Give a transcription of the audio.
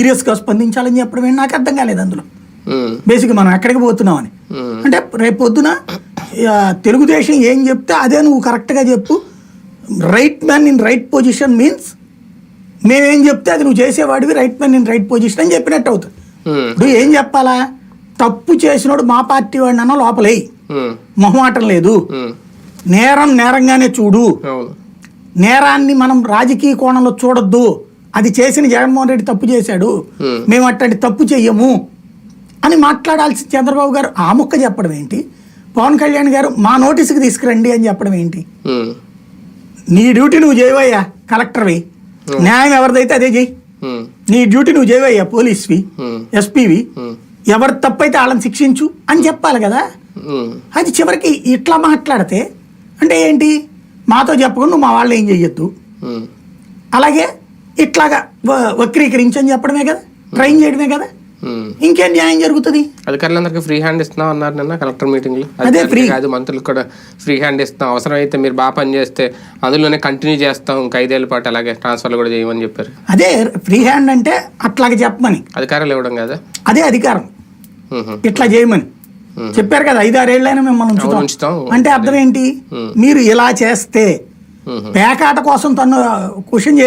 సీరియస్గా స్పందించాలని చెప్పడం ఏంటి నాకు అర్థం కాలేదు అందులో. బేసిక్ మనం ఎక్కడికి పోతున్నామని. ఉమ్, అంటే రేపు పొద్దున తెలుగుదేశం ఏం చెప్తే అదే నువ్వు కరెక్ట్గా చెప్పు. Right man in right position means మేమేం చెప్తే అది నువ్వు చేసేవాడివి right man in right position అని చెప్పినట్టు అవుతుంది. ఇప్పుడు ఏం చెప్పాలా? తప్పు చేసినోడు మా పార్టీ వాడిని అన్న లోపలేయి మొహమాటం లేదు. నేరం నేరంగానే చూడు. నేరాన్ని మనం రాజకీయ కోణంలో చూడొద్దు. అది చేసిన జగన్మోహన్ రెడ్డి తప్పు చేశాడు. Hmm. మేము అట్లాంటి తప్పు చెయ్యము అని మాట్లాడాల్సి చంద్రబాబు గారు ఆ ముక్క చెప్పడం ఏంటి? పవన్ కళ్యాణ్ గారు మా నోటీసుకి తీసుకురండి అని చెప్పడం ఏంటి? ఉమ్, నీ డ్యూటీ నువ్వు చేయవయ్యా కలెక్టర్వి. న్యాయం ఎవరిదైతే అదే చెయ్యి. నీ డ్యూటీ నువ్వు చేయవయ్యా పోలీస్వి ఎస్పీవి. ఎవరు తప్పైతే వాళ్ళని శిక్షించు అని చెప్పాలి కదా. అది చివరికి ఇట్లా మాట్లాడితే అంటే ఏంటి? మాతో చెప్పకుండా నువ్వు మా వాళ్ళు ఏం చెయ్యొద్దు. అలాగే ఇట్లాగా వ- వక్రీకరించి అని చెప్పడమే కదా? ట్రైన్ చేయడమే కదా? ఉమ్. ఇంకేం న్యాయం జరుగుతుంది? అధికారులందరికీ ఫ్రీ హ్యాండ్ ఇస్తున్నాం అన్నారు నిన్న కలెక్టర్ మీటింగ్లో అదే free. కాదు మంత్రులకు కూడా ఫ్రీ హ్యాండ్ ఇస్తాం అవసరమైతే మీరు బాగా పని చేస్తే అందులోనే కంటిన్యూ చేస్తాం. ఇంక ఐదేళ్ళ పాటు అలాగే ట్రాన్స్ఫర్లు కూడా చేయమని చెప్పారు. అదే ఫ్రీ హ్యాండ్ అంటే అట్లాగే చెప్పమని. అధికారులు ఇవ్వడం కదా? అదే అధికారం. ఇట్లా చేయమని. చెప్పారు కదా ఐదు ఆరేళ్ళైనా మిమ్మల్ని ఉంచుతాం. అంటే అర్థం ఏంటి? మీరు ఇలా చేస్తే. పేకాట కోసం తను క్వశ్చన్